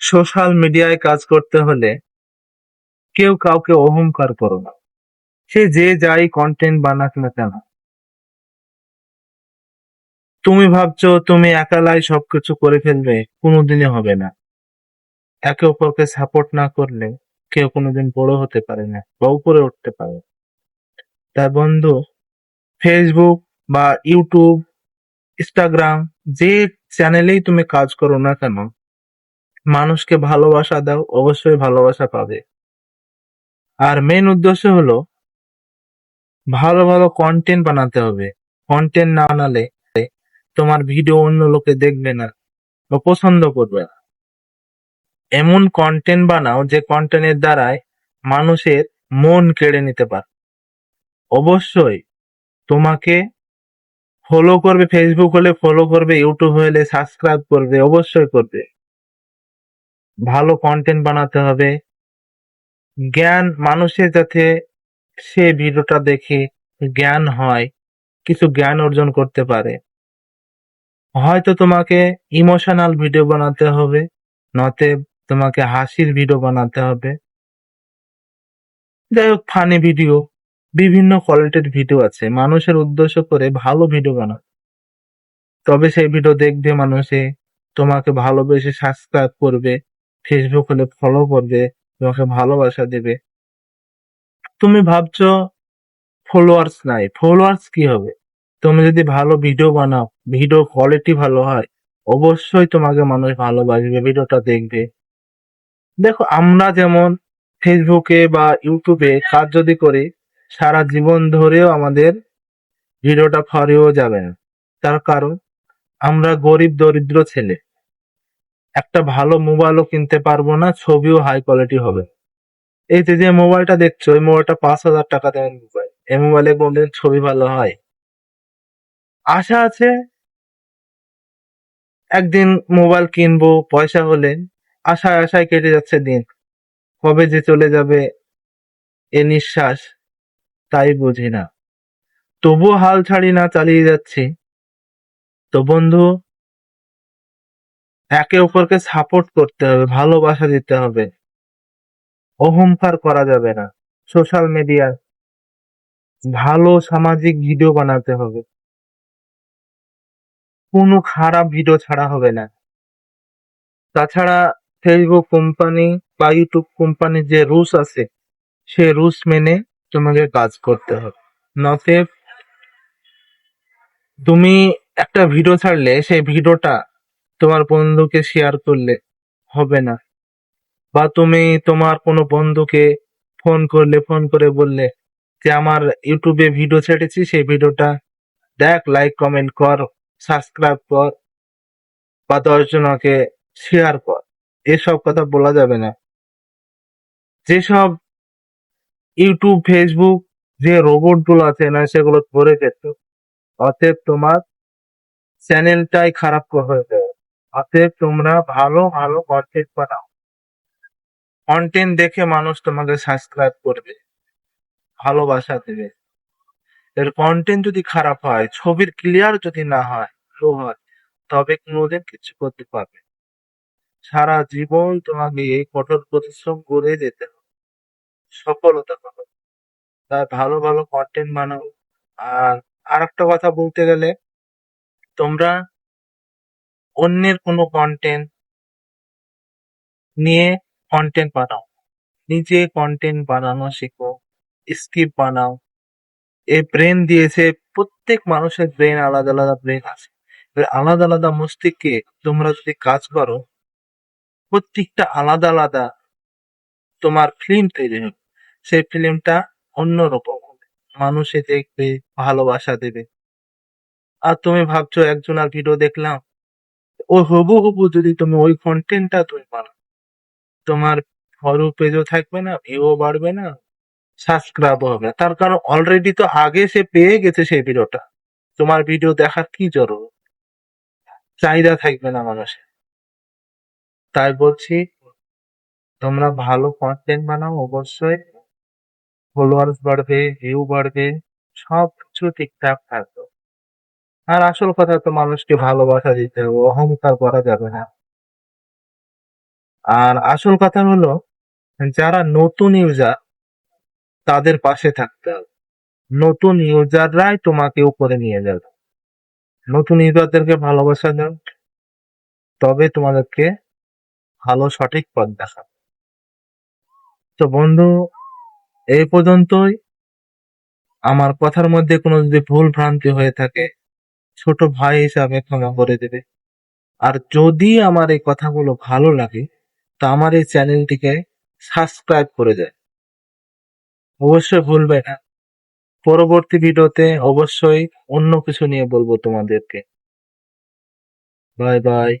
Social মিডিয়ায় কাজ করতে হলে কেউ কাউকে অহংকার করো না। সে যে যাই কন্টেন্ট বানাক না কেন। তুমি ভাবছ তুমি একালাই সবকিছু করে ফেলবে, কোনোদিনই হবে না। একে অপরকে সাপোর্ট না করলে কেউ কোনোদিন বড় হতে পারে না বা উপরে উঠতে পারে। তাই বন্ধু ফেসবুক বা ইউটিউব ইনস্টাগ্রাম যে চ্যানেলেই তুমি কাজ করো না কেন মানুষকে ভালোবাসা দাও, অবশ্যই ভালোবাসা পাবে। আর মেন উদ্দেশ্য হলো, ভালো ভালো কন্টেন্ট বানাতে হবে। কন্টেন্ট না বানালে তোমার ভিডিও অন্য লোকে দেখবে না বা পছন্দ করবে না। এমন কন্টেন্ট বানাও যে কন্টেন্টের দ্বারাই মানুষের মন কেড়ে নিতে পার। অবশ্যই তোমাকে ফলো করবে ফেসবুক হলে ফলো করবে ইউটিউব হলে সাবস্ক্রাইব করবে, অবশ্যই করবে। ভালো কন্টেন্ট বানাতে হবে। জ্ঞান মানুষের যাতে সে ভিডিওটা দেখে জ্ঞান হয়, কিছু জ্ঞান অর্জন করতে পারে। হয়তো তোমাকে ইমোশনাল ভিডিও বানাতে হবে নতে তোমাকে হাসির ভিডিও বানাতে হবে। যাই হোক ফানি ভিডিও বিভিন্ন কোয়ালিটির ভিডিও আছে। মানুষের উদ্দেশ্য করে ভালো ভিডিও বানাও। তবে সেই ভিডিও দেখবে মানুষে, তোমাকে ভালোবেসে সাবস্ক্রাইব করবে। ফেসবুক হলে ফলো করবে, তোমাকে ভালোবাসা দেবে। তুমি ভাবছ ফলোয়ার্স নাই। ফলোয়ার্স কি হবে? তুমি যদি ভালো ভিডিও বানাও ভিডিও কোয়ালিটি ভালো হয়, অবশ্যই তোমাকে মানুষ ভালোবাসবে ভিডিওটা দেখবে। দেখো, আমরা যেমন ফেসবুকে বা ইউটিউবে কাজ যদি করি, সারা জীবন ধরেও আমাদের ভিডিওটা ফরেও যাবে না। তার কারণ, আমরা গরিব, দরিদ্র ছেলে। একটা ভালো মোবাইলও কিনতে পারব না, ছবিও হাই কোয়ালিটি হবে। এই যে মোবাইলটা দেখছ, এই মোবাইলটা পাঁচ হাজার টাকা দেওয়ার মোবাইল। এই মোবাইলে কোনদিন ছবি ভালো হয়। আশা আছে, একদিন মোবাইল কিনবো, পয়সা হলে আশায় আশায় কেটে যাচ্ছে দিন। কবে যে চলে যাবে এ নিঃশ্বাস, তাই বুঝি না। তবুও হাল ছাড়ি না, চালিয়ে যাচ্ছি। তো বন্ধু একে অপরকে সাপোর্ট করতে হবে, ভালোবাসা দিতে হবে। অহংকার করা যাবে না। সোশ্যাল মিডিয়া ভালো সামাজিক ভিডিও বানাতে হবে। কোনো খারাপ ভিডিও ছাড়া হবে না। তাছাড়া ফেসবুক কোম্পানি বা ইউটিউব কোম্পানির যে রুলস আছে, সে রুলস মেনে তোমাকে কাজ করতে হবে। নচেত তুমি একটা ভিডিও ছাড়লে, সেই ভিডিওটা তোমার বন্ধুকে শেয়ার করলে হবে না। বা তুমি তোমার কোনো বন্ধুকে ফোন করলে ফোন করে বললে যে আমার ইউটিউবে ভিডিও ছেড়েছি, সেই ভিডিওটা দেখ লাইক কমেন্ট কর সাবস্ক্রাইব কর বা দশজনকে শেয়ার কর। এসব কথা বলা যাবে না। যেসব ইউটিউব ফেসবুক যে রোবটগুলো আছে না, সেগুলো ধরে যেত অতএব তোমার চ্যানেলটাই খারাপ হয়ে যাবে। অতএব তোমরা ভালো ভালো কন্টেন্ট বানাও কন্টেন্ট দেখে মানুষ তোমাকে সাবস্ক্রাইব করবে, ভালোবাসা দেবে। এর কন্টেন্ট যদি খারাপ হয়, ছবির ক্লিয়ার যদি না হয় লো হয়, তবে কোনোদিন কিছু করতে পারবে সারা জীবন তোমাকে এই কঠোর পরিশ্রম করে যেতে হবে। সফলতা পাবে। তাই ভালো ভালো কন্টেন্ট বানাও। আর আরেকটা কথা বলতে গেলে, তোমরা অন্যের কোনো কন্টেন্ট নিয়ে কন্টেন্ট বানাও। নিজে কন্টেন্ট বানানো শেখো স্ক্রিপ্ট বানাও। এ ব্রেন দিয়েছে, প্রত্যেক মানুষের ব্রেন আলাদা আলাদা ব্রেন আছে। এবার আলাদা আলাদা মস্তিষ্কে তোমরা যদি কাজ করো, প্রত্যেকটা আলাদা আলাদা তোমার ফিল্ম তৈরি হবে। সেই ফিল্মটা অন্যরকম হবে। মানুষে দেখবে, ভালোবাসা দেবে। আর তুমি ভাবছ একজনের ভিডিও দেখলাম ও হবু হবু যদি তুমি ওই কন্টেন্টটা তুমি বানাও তোমার ফলো পেজও থাকবে না ভিউও বাড়বে না সাবস্ক্রাইব হবে না। তার কারণ অলরেডি তো আগে সে পেয়ে গেছে সেই ভিডিওটা তোমার ভিডিও দেখার কি জরুরি? চাহিদা থাকবে না মানুষের। তাই বলছি, তোমরা ভালো কন্টেন্ট বানাও অবশ্যই। ফলোয়ার্স বাড়বে ভিউ বাড়বে সব কিছু ঠিকঠাক থাকবে। আর আসল কথা তো মানুষকে ভালোবাসা দিতে হবে, অহংকার করা যাবে না। আর আসল কথা হলো, যারা নতুন ইউজার তাদের পাশে থাকতে হবে। নতুন ইউজাররাই তোমাকে উপরে নিয়ে যাবে। নতুন ইউজারদেরকে ভালোবাসা দাও, তবে তোমাদেরকে ভালো সঠিক পথ দেখাবে। তো বন্ধু, এই পর্যন্তই। আমার কথার মধ্যে কোনো যদি ভুল ভ্রান্তি হয়ে থাকে ছোট ভাই হিসাবে ক্ষমা করে দেবে। আর যদি আমার এই কথাগুলো ভালো লাগে, তা আমার এই চ্যানেলটিকে সাবস্ক্রাইব করে যায় অবশ্যই ভুলবে না। পরবর্তী ভিডিওতে অবশ্যই অন্য কিছু নিয়ে বলব তোমাদেরকে। Bye bye